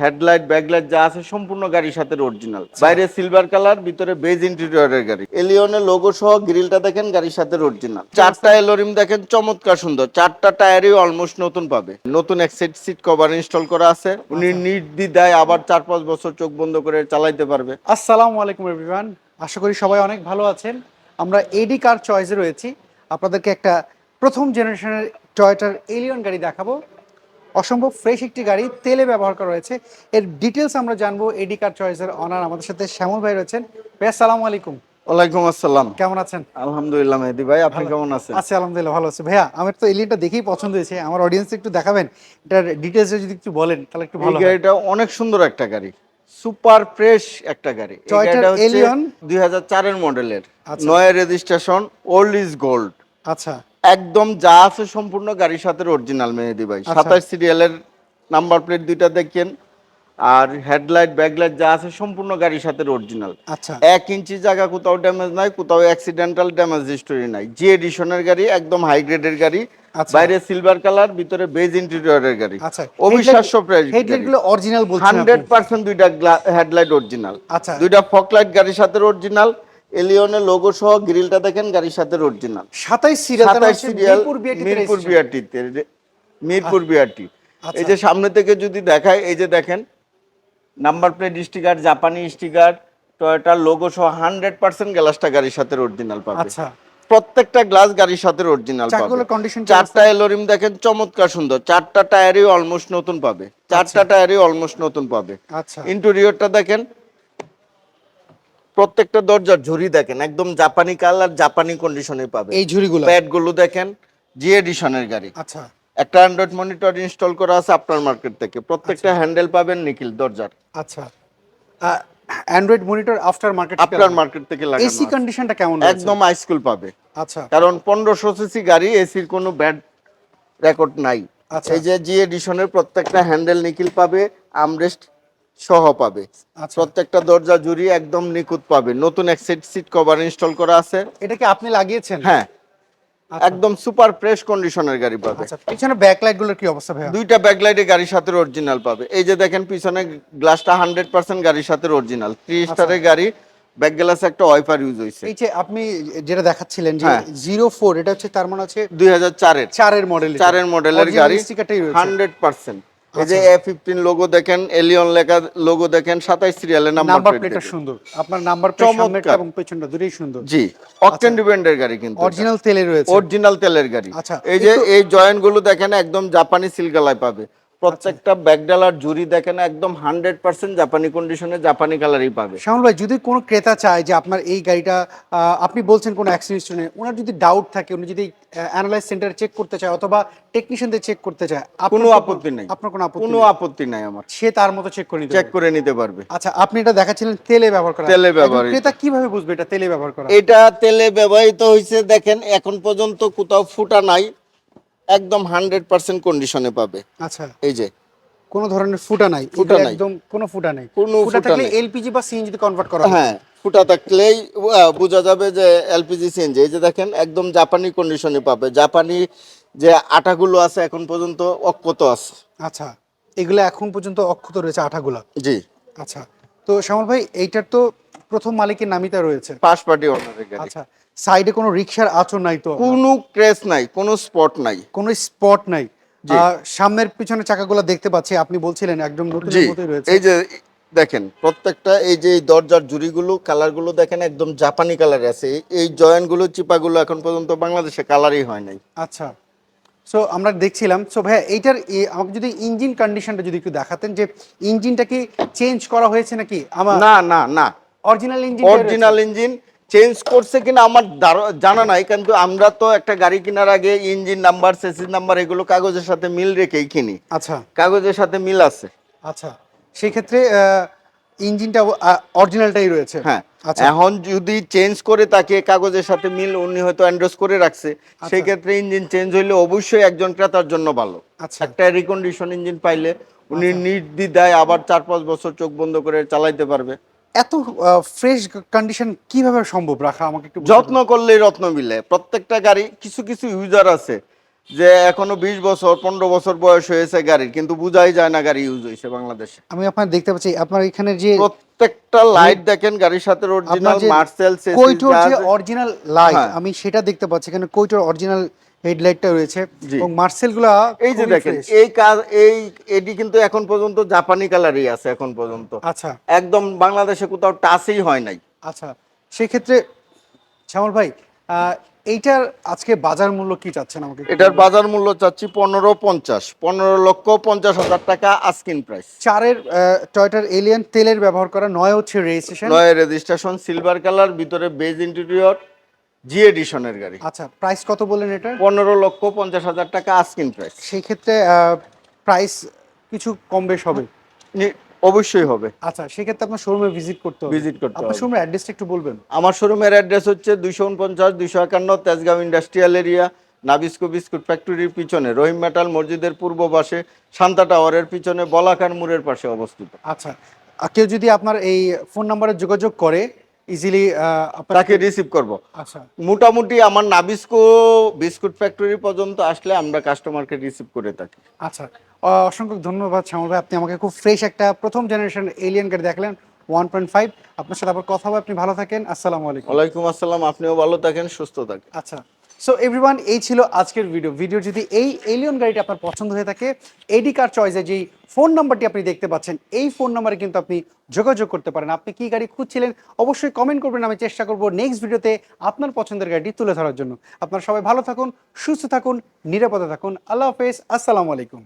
Headlight backlight যা আছে সম্পূর্ণ গাড়ির সাথে অরিজিনাল বাইরে সিলভার কালার ভিতরে বেজ ইন্টেরিয়রের গাড়ি। এলিয়নের লোগো সহ গ্রিলটা দেখেন গাড়ির সাথে অরিজিনাল চারটা এলোরিম দেখেন চমৎকার সুন্দর। চারটা টায়ারই অলমোস্ট নতুন পাবে। নতুন এক সেট সিট কভার ইনস্টল করা আছে। উনি নির্দ্বিধায় আবার চার পাঁচ বছর চোখ বন্ধ করে চালাইতে পারবে। আসসালামু আলাইকুম এভরিওয়ান আশা করি সবাই অনেক ভালো আছেন। আমরা এডি কার চয়েসে রয়েছি। আপনাদেরকে একটা প্রথম জেনারেশনের টয়োটার এলিয়ন গাড়ি দেখাবো। অসম্ভব ফ্রেশ একটি গাড়ি তেলে ব্যবহার করা হয়েছে এর ডিটেলস আমরা জানব এডি কার চয়েসের অনার আমাদের সাথে শ্যামল ভাই রয়েছেন। ভাই আসসালামু আলাইকুম। ওয়ালাইকুম আসসালাম। কেমন আছেন? আলহামদুলিল্লাহ মেহেদি ভাই আপনি কেমন আছেন? আছি আলহামদুলিল্লাহ ভালো আছি। ভাইয়া আমার তো এলিয়নটা দেখেই পছন্দ হয়েছে। আমার অডিয়েন্স একটু দেখাবেন। এটার ডিটেলস যদি একটু বলেন তাহলে একটু ভালো। গাড়িটা অনেক সুন্দর একটা গাড়ি। সুপার ফ্রেশ একটা গাড়ি। গাড়িটা হচ্ছে Allion? 2004 এর মডেলের। নয় রেজিস্ট্রেশন ওল্ড ইজ গোল্ড আচ্ছা। একদম যা আছে সম্পূর্ণ গাড়ির সাথে অরিজিনাল মেহেদি ভাই। আচ্ছা। সাতাশ সিরিয়ালের নাম্বার প্লেট দুইটা দেখেন। আর হেডলাইট ব্যাকলাইট যা আছে সম্পূর্ণ গাড়ির সাথে অরিজিনাল আচ্ছা। এক ইঞ্চি জায়গা কোথাও ড্যামেজ নাই কোথাও অ্যাক্সিডেন্টাল ড্যামেজ হিস্টোরি নাই। জি এডিশনের গাড়ি একদম হাই গ্রেডের গাড়ি। আচ্ছা। বাইরে সিলভার কালার ভিতরে বেজ ইন্টেরিয়রের গাড়ি। আচ্ছা। অবিশ্বাস্য প্রাইস হেডলাইটগুলো অরিজিনাল বলছেন হান্ড্রেড আপনি। পার্সেন্ট দুইটা হেডলাইট অরিজিনাল আচ্ছা। দুইটা ফক লাইট গাড়ির সাথে অরিজিনাল এলিয়নের লোগো সহ গ্রিলটা দেখেন গাড়ির সাথে অরিজিনাল সাতাইশ সিরিয়াল সাতাশ সিরিয়াল মিরপুর বিআরটি মিরপুর বিআরটিতে মিরপুর বিআরটি আচ্ছা। এই যে সামনে থেকে যদি দেখায় এই যে দেখেন নাম্বার প্লেট স্টিকার জাপানি স্টিকার টয়োটার লোগো সহ হান্ড্রেড পার্সেন্ট গ্লাসটা গাড়ির সাথে অরিজিনাল পাবে। আচ্ছা। প্রত্যেকটা গ্লাস গাড়ির সাথে অরিজিনাল পাবে। চারটা এলোরিম দেখেন চমৎকার সুন্দর। চারটা টায়ারই অলমোস্ট নতুন পাবে। চারটা টায়ারই অলমোস্ট নতুন পাবে। আচ্ছা। ইন্টেরিয়রটা দেখেন প্রত্যেকটা দরজার ঝুড়ি দেখেন একদম জাপানি কালার জাপানি কন্ডিশনে পাবে এই ঝুড়িগুলো? প্যাডগুলো দেখেন জি এডিশনের গাড়ি। আচ্ছা। একটা অ্যান্ড্রয়েড মনিটর ইনস্টল করা আছে আপনার মার্কেট থেকে। প্রত্যেকটা হ্যান্ডেল পাবেন নিখিল দরজার। আচ্ছা। অ্যান্ড্রয়েড মনিটর আফটার মার্কেট আপনার মার্কেট থেকে এসি লাগানো আছে। কন্ডিশনটা কেমন? একদম হাইস্কুল পাবে। আচ্ছা। কারণ পনেরোশো সিসি গাড়ি এসির কোনো ব্যাড রেকর্ড নাই। আচ্ছা। এই যে জি এডিশনের প্রত্যেকটা হ্যান্ডেল নিখিল পাবে আমরেস্ট সহ পাবে। আচ্ছা। প্রত্যেকটা দরজা জুড়ি একদম নিখুঁত পাবে। নতুন এক সেট সিট কভার ইনস্টল করা আছে। এটা কি আপনি লাগিয়েছেন? হ্যাঁ। আচ্ছা। একদম সুপার ফ্রেশ কন্ডিশনের গাড়ি পাবে। আচ্ছা পিছনে ব্যাকলাইটগুলোর কি অবস্থা ভাইয়া? দুইটা ব্যাকলাইটে গাড়ির সাথে অরিজিনাল পাবে। এই যে দেখেন পিছনে গ্লাসটা হান্ড্রেড পার্সেন্ট গাড়ির সাথে অরিজিনাল থ্রি আচ্ছা। স্টারের গাড়ি ব্যাক গ্লাসে একটা ওয়াইপার ইউজ হয়েছে এই যে আপনি যেটা দেখাচ্ছিলেন যে হ্যাঁ। জিরো ফোর এটা হচ্ছে তার মানে হচ্ছে দুই হাজার চারের। চারের মডেল চারের মডেলের গাড়ি স্টিকারটাই রয়েছে। হান্ড্রেড পার্সেন্ট এই যে এ ফিফটিন লোগো দেখেন এলিয়ন লেখা লোগো দেখেন সাতাইশ সিরিয়ালের নাম্বার প্লেটটা সুন্দর। আপনার নাম্বার চমৎকার। এবং পেছনটা দুটোই সুন্দর। জি অকটেন ডিপেন্ডের গাড়ি কিন্তু অরিজিনাল তেলে রয়েছে। অরিজিনাল তেলের গাড়ি। আচ্ছা, এই যে এই জয়েন্টগুলো দেখেন একদম জাপানি সিলগালায় পাবে। প্রত্যেকটা ব্যাকডালার জুরি দেখেন একদম হান্ড্রেড পার্সেন্ট জাপানি কন্ডিশনে জাপানি কালারই পাবে। শ্যামল ভাই যদি কোনো ক্রেতা চায় যে আপনার এই গাড়িটা আপনি বলছেন কোনো অ্যাক্সিডেন্ট নেই ওনার যদি ডাউট থাকে উনি যদি অ্যানালাইজ সেন্টারে চেক করতে চায় অথবা টেকনিশিয়ানদের চেক করতে চায় কোনো আপত্তি নেই। আপনার কোনো আপত্তি কোনো নেই। আপত্তি নাই আমার। সে তার মতো চেক করে নিতে চেক করে নিতে পারবে। আচ্ছা আপনি এটা দেখাচ্ছিলেন তেলে ব্যবহার করা। তেলে ব্যবহার। ক্রেতা কীভাবে বুঝবে এটা তেলে ব্যবহার করা? এটা তেলে ব্যবহৃত হয়েছে দেখেন এখন পর্যন্ত কোথাও ফুটা নাই। একদম হান্ড্রেড পার্সেন্ট কন্ডিশনে পাবে। আচ্ছা। এই যে। কোনো ধরনের ফুটা নাই। ফুটা নাই। একদম কোনো ফুটা নেই। কোনো ফুটা থাকলে এলপিজি বা সিএনজি কনভার্ট করা হ্যাঁ ফুটা থাকলেই বোঝা যাবে যে এলপিজি সিএনজি। এই যে দেখেন একদম জাপানি কন্ডিশনে পাবে। জাপানি যে আটাগুলো আছে এখন পর্যন্ত অক্ষত আছে। আচ্ছা এগুলো এখন পর্যন্ত অক্ষত রয়েছে আঠাগুলা জি। আচ্ছা তো শ্যামল ভাই এইটার তো প্রথম মালিকের নামিতা রয়েছে। ফার্স্ট পার্টি অনারের গাড়ি। আচ্ছা সাইডে কোনো রিক্সার আঁচড় নাই তো? কোনো ক্রেস নাই কোনো স্পট নাই। কোনো স্পট নাই। সামনের পিছনে চাকাগুলো দেখতে পাচ্ছি আপনি বলছিলেন একদম নতুন মতোই রয়েছে। এই যে দেখেন প্রত্যেকটা এই যে দরজার জুড়িগুলো কালারগুলো দেখেন একদম জাপানি কালার আছে। এই- এই জয়েন্টগুলো চিপাগুলো এখন পর্যন্ত বাংলাদেশে কালারই হয় নাই। আচ্ছা। সো আমরা দেখছিলাম সো ভাইয়া এইটার আমাকে যদি ইঞ্জিন কন্ডিশনটা যদি একটু দেখাতেন যে ইঞ্জিনটা কি চেঞ্জ করা হয়েছে নাকি? আমার না না না। Original engine original engine change করছে কিনা আমার জানা নাই কিন্তু আমরা তো একটা গাড়ি কেনার আগে ইঞ্জিন নাম্বার সেসিস নাম্বার এগুলো কাগজের সাথে মিল রেখেই কিনি। আচ্ছা। কাগজের সাথে মিল আছে। আচ্ছা। সেই ক্ষেত্রে ইঞ্জিনটা অরিজিনালটাই রয়েছে। হ্যাঁ। আচ্ছা। এখন যদি চেঞ্জ করে তাকে কাগজের সাথে মিল উনি হয়তো অ্যান্ড্রোস করে রাখছে। সেই ক্ষেত্রে ইঞ্জিন চেঞ্জ হইলে অবশ্যই একজন ক্রেতার জন্য ভালো। আচ্ছা। একটা রিকন্ডিশন ইঞ্জিন পাইলে উনি নির্দ্বিধায় আবার চার পাঁচ বছর চোখ বন্ধ করে চালাইতে পারবে। এত ফ্রেশ কন্ডিশন কীভাবে সম্ভব? রাখা আমাকে একটু যত্ন করলেই রত্ন মিলে। প্রত্যেকটা গাড়ি কিছু কিছু ইউজার আছে যে এখনও বিশ বছর পনেরো বছর বয়স হয়েছে গাড়ির কিন্তু বুঝাই যায় না গাড়ি ইউজ হয়েছে বাংলাদেশে। আমি আপনার দেখতে পাচ্ছি আপনার এখানে যে প্রত্যেকটা লাইট দেখেন গাড়ির সাথে অরিজিনাল মার্সেল কৈটোর যে অরিজিনাল লাইট হ্যাঁ। আমি সেটা দেখতে পাচ্ছি এখানে কৈটোর অরিজিনাল হেডলাইটটা রয়েছে। এবং মার্সেলগুলা এই যে দেখেন এই কাজ এই এটি কিন্তু এখন পর্যন্ত জাপানি কালারই আছে এখন পর্যন্ত। আচ্ছা। একদম বাংলাদেশে কোথাও টাচই হয় নাই। আচ্ছা সেক্ষেত্রে শ্যামল ভাই এইটার আজকে বাজার মূল্য কি চাচ্ছেন আমাকে এটার বাজার মূল্য চাচ্ছি পনেরো পঞ্চাশ পনেরো লক্ষ পঞ্চাশ হাজার টাকা আস্কিন প্রাইস চারের টয়টার এলিয়ান তেলের ব্যবহার করা নয় হচ্ছে রেজিস্ট্রেশন নয় রেজিস্ট্রেশন সিলভার কালার ভিতরে বেজ ইন্টেরিয়র জি এডিশনের গাড়ি। আচ্ছা প্রাইস কত বললেন এটা পনেরো লক্ষ পঞ্চাশ হাজার টাকা আস্কিন প্রাইস সেই ক্ষেত্রে প্রাইস কিছু কম বেশ হবে? অবশ্যই হবে। আচ্ছা সেক্ষেত্রে আপনার শোরুমে ভিজিট করতে হবে। ভিজিট করতে আপনার হবে। শোরুমের অ্যাড্রেসটা একটু বলবেন। আমার শোরুমের অ্যাড্রেস হচ্ছে দুইশো উনপঞ্চাশ দুইশো একান্ন Tejgaon industrial area Nabisco biscuit ফ্যাক্টরির পিছনে রহিম মেটাল মসজিদের পূর্ব পাশে শান্তা টাওয়ারের পিছনে বলাকার মোড়ের পাশে অবস্থিত। আচ্ছা কেউ যদি আপনার এই ফোন নাম্বারে যোগাযোগ করে ইজিলি আপনার তাকে রিসিভ করব। আচ্ছা। মোটামুটি আমার নাবিস্কো বিস্কুট ফ্যাক্টরি পর্যন্ত আসলে আমরা কাস্টমারকে রিসিভ করে থাকি। আচ্ছা। অসংখ্য ধন্যবাদ শ্যামল ভাই। আপনি আমাকে খুব ফ্রেশ একটা প্রথম জেনারেশন এলিয়ান গাড়ি দেখলেন ওয়ান পয়েন্ট ফাইভ আপনার সাথে আবার কথা হবে। আপনি ভালো থাকেন। আসসালামু আলাইকুম। ওয়ালাইকুম আসসালাম। আপনিও ভালো থাকেন সুস্থ থাকেন। আচ্ছা। সো এভরিওয়ান এই ছিল আজকের ভিডিও ভিডিও যদি এই এলিয়ন গাড়িটি আপনার পছন্দ হয়ে থাকে এডি কার চয়েসে যেই ফোন নাম্বারটি আপনি দেখতে পাচ্ছেন, এই ফোন নাম্বারে কিন্তু আপনি যোগাযোগ করতে পারেন। আপনি কি গাড়ি খুঁজছিলেন, অবশ্যই কমেন্ট করবেন। আমি চেষ্টা করব নেক্সট ভিডিওতে আপনার পছন্দের গাড়িটি তুলে ধরার জন্য। আপনারা সবাই ভালো থাকুন, সুস্থ থাকুন, নিরাপদে থাকুন। আল্লাহ হাফেজ। আসসালামু আলাইকুম।